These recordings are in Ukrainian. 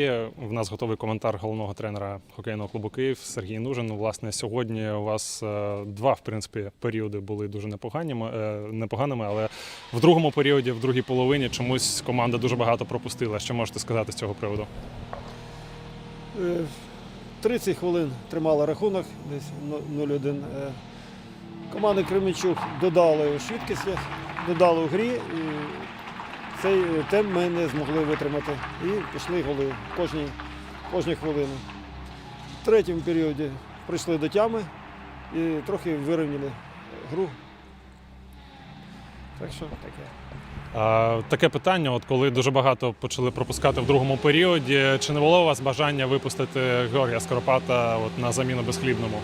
Є В нас готовий коментар головного тренера хокейного клубу Київ Сергій Нужин. Ну, Власне, сьогодні у вас е, два в принципі періоди були дуже непоганими, е, непоганими, але в другому періоді, в другій половині, чомусь команда дуже багато пропустила. Що можете сказати з цього приводу? Е, 30 хвилин тримала рахунок, десь ну- 0-1. Е, Команда Кременчук додали у швидкості, додали у грі. Цей темп ми не змогли витримати. І пішли голи кожні, кожні хвилини. В третьому періоді прийшли до тями і трохи вирівняли гру. Так що таке. А, Таке питання: от коли дуже багато почали пропускати в другому періоді, чи не було у вас бажання випустити Георгія Скоропата от на заміну безхлібному?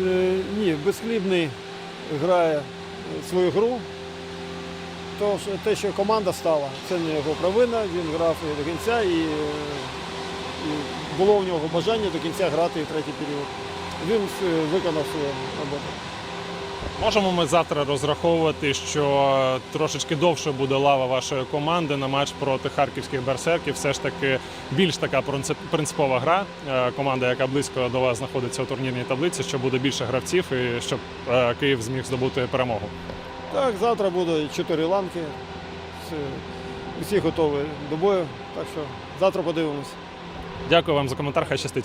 Е, ні, безхлібний грає свою гру. Тож те, що команда стала, це не його провина. Він грав до кінця і, і було у нього бажання до кінця грати і третій період. Він е, виконав свою роботу. Можемо ми завтра розраховувати, що трошечки довше буде лава вашої команди на матч проти харківських берсерків. Все ж таки більш така принципова гра. Е, Команда, яка близько до вас знаходиться у турнірній таблиці, що буде більше гравців і щоб е, Київ зміг здобути перемогу. Так, завтра буде чотири ланки. Всі- готові до бою. Так що завтра подивимось. Дякую вам за коментар. Хай щастить.